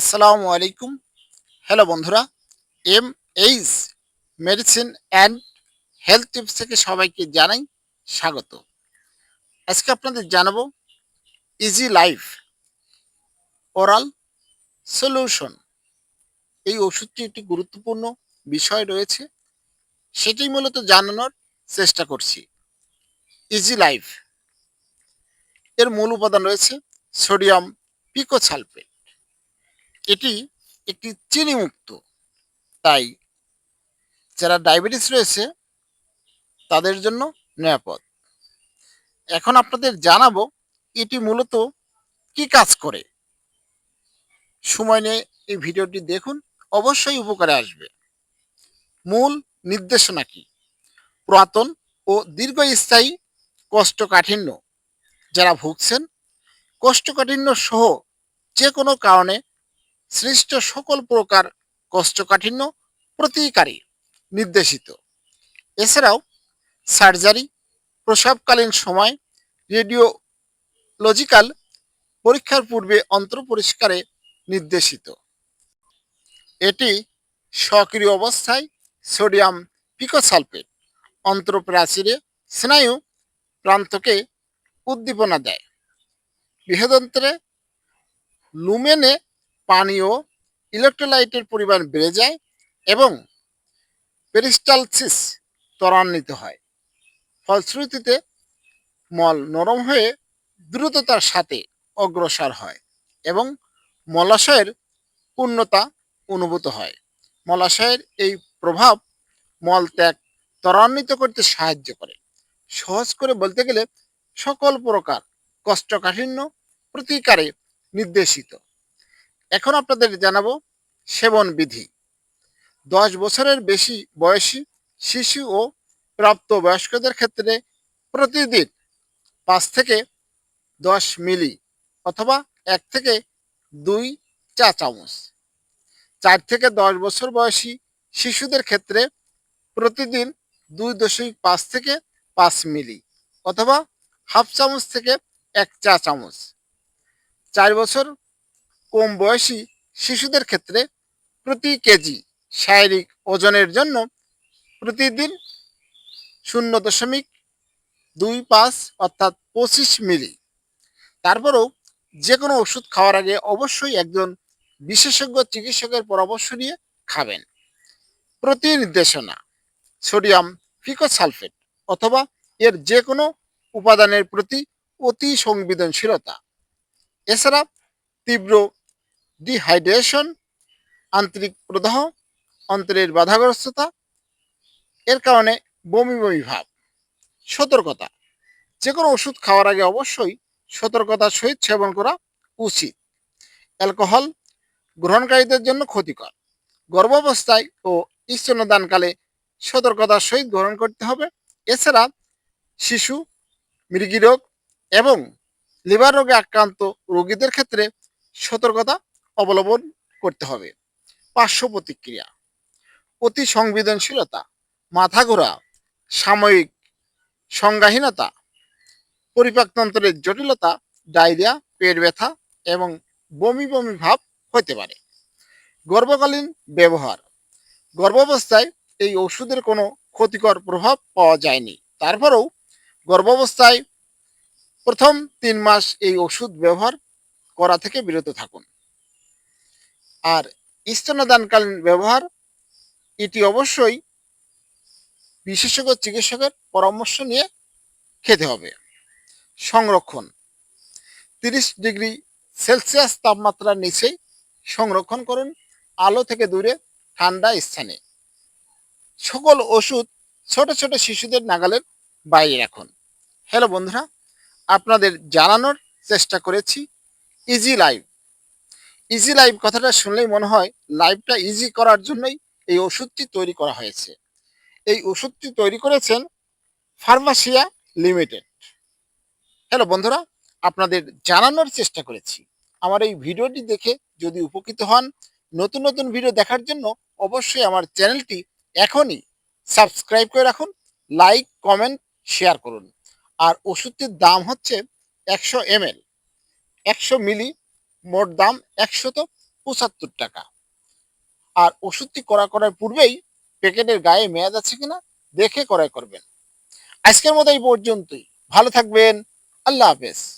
আসসালামু আলাইকুম। হ্যালো বন্ধুরা, M H medicine and health tips থেকে সবাইকে জানাই স্বাগত। আজকে আপনাদের জানাব ইজি লাইফ ওরাল সলিউশন। এই ওষুধটি একটি গুরুত্বপূর্ণ বিষয় রয়েছে সেটি মূলত জানানোর চেষ্টা করছি। ইজি লাইফ, এর মূল উপাদান রয়েছে সোডিয়াম পিকোসালফেট। এটি একটি চিনিমুক্ত। তাই যারা ডায়াবেটিস রয়েছে, তাদের জন্য নিরাপদ। এখন আপনাদের জানাব, এটি মূলত কি কাজ করে? সময় নিয়ে এই ভিডিওটি দেখুন, অবশ্যই উপকারে আসবে। মূল নির্দেশনা কি? পুরাতন ও দীর্ঘস্থায়ী কোষ্ঠকাঠিন্য যারা ভুগছেন, কোষ্ঠকাঠিন্য সহ যে কোনো কারণে সৃষ্ট সকল প্রকার কোষ্ঠকাঠিন্য প্রতিকারী নির্দেশিত। এছাড়াও সার্জারি, প্রসবকালীন সময় রেডিওলজিক্যাল পরীক্ষার পূর্বে অন্ত্র পরিষ্কারে নির্দেশিত। এটি সক্রিয় অবস্থায় সোডিয়াম পিকোসালফেট অন্ত্রপ্রাচীরে স্নায়ু প্রান্তকে উদ্দীপনা দেয়। বৃহদন্ত্রে লুমেনে পানীয় ইলেকট্রোলাইটের পরিমাণ বেড়ে যায় এবং পেরিস্টালসিস ত্বরান্বিত হয়। ফলশ্রুতিতে মল নরম হয়ে দ্রুততার সাথে অগ্রসর হয় এবং মলাশয়ের পূর্ণতা অনুভূত হয়। মলাশয়ের এই প্রভাব মল ত্যাগ ত্বরান্বিত করতে সাহায্য করে। সহজ করে বলতে গেলে সকল প্রকার কষ্টকাঠিন্য প্রতিকারে নির্দেশিত। এখন আপনাদের জানাব সেবন বিধি। দশ বছরের বেশি বয়সী শিশু ও প্রাপ্তবয়স্কদের ক্ষেত্রে প্রতিদিন পাঁচ থেকে দশ মিলি অথবা এক থেকে দুই চা চামচ। চার থেকে দশ বছর বয়সী শিশুদের ক্ষেত্রে প্রতিদিন দুই দশমিক পাঁচ থেকে পাঁচ মিলি অথবা হাফ চামচ থেকে এক চা চামচ। চার বছর কম বয়সী শিশুদের ক্ষেত্রে প্রতি কেজি শারীরিক ওজনের জন্য প্রতিদিন শূন্য দশমিক দুই পাঁচ অর্থাৎ পঁচিশ মিলি। তারপরেও যে কোনো ওষুধ খাওয়ার আগে অবশ্যই একজন বিশেষজ্ঞ চিকিৎসকের পরামর্শ নিয়ে খাবেন। প্রতি নির্দেশনা সোডিয়াম ফিকোসালফেট অথবা এর যে কোনো উপাদানের প্রতি অতি সংবেদনশীলতা। এছাড়া তীব্র ডিহাইড্রেশন আন্তরিক প্রদাহ, অন্তরের বাধাগ্রস্ততা, এর কারণে বমি বমি ভাব। সতর্কতা যে কোনো ওষুধ খাওয়ার আগে অবশ্যই সতর্কতার সহিত সেবন করা উচিত। অ্যালকোহল গ্রহণকারীদের জন্য ক্ষতিকর। গর্ভাবস্থায় ও স্তনদানকালে সতর্কতার সহিত গ্রহণ করতে হবে। এছাড়া শিশু, মৃগী রোগ এবং লিভার রোগে আক্রান্ত রোগীদের ক্ষেত্রে সতর্কতা অবলম্বন করতে হবে। পার্শ্ব প্রতিক্রিয়া, অতি সংবেদনশীলতা মাথা ঘোরা সাময়িক সংজ্ঞাহীনতা, পরিপাকতন্ত্রের জটিলতা, ডায়রিয়া, পেট ব্যথা এবং বমি বমি ভাব হতে পারে। গর্ভকালীন ব্যবহার, গর্ভাবস্থায় এই ওষুধের কোনো ক্ষতিকর প্রভাব পাওয়া যায়নি। তারপরেও গর্ভাবস্থায় প্রথম তিন মাস এই ওষুধ ব্যবহার করা থেকে বিরত থাকুন। আর স্তনদানকালীন ব্যবহার, এটি অবশ্যই বিশেষজ্ঞ চিকিৎসকের পরামর্শ নিয়ে খেতে হবে। সংরক্ষণ, তিরিশ ডিগ্রি সেলসিয়াস তাপমাত্রার নিচেই সংরক্ষণ করুন, আলো থেকে দূরে, ঠান্ডা স্থানে। সকল ওষুধ ছোট ছোট শিশুদের নাগালের বাইরে রাখুন। হ্যালো বন্ধুরা, আপনাদের জানানোর চেষ্টা করেছি ইজি লাইভ ইজি লাইভ কথাটা শুনলেই মনে হয় লাইভটা ইজি করার জন্যই এই ওষুধটি তৈরি করা হয়েছে। এই ওষুধটি তৈরি করেছেন ফার্মাসিয়া লিমিটেড হ্যালো বন্ধুরা, আপনাদের জানানোর চেষ্টা করেছি। আমার এই ভিডিওটি দেখে যদি উপকৃত হন, নতুন নতুন ভিডিও দেখার জন্য অবশ্যই আমার চ্যানেলটি এখনই সাবস্ক্রাইব করে রাখুন লাইক কমেন্ট শেয়ার করুন। আর ওষুধটির দাম হচ্ছে একশো এম এল একশো মিলি মোট দাম একশত পঁচাত্তর টাকা। আর ওষুধটি করা করার পূর্বেই প্যাকেটের গায়ে মেয়াদ আছে কিনা দেখে ক্রয় করবেন। আজকের মতো এই পর্যন্তই। ভালো থাকবেন। আল্লাহ হাফেজ।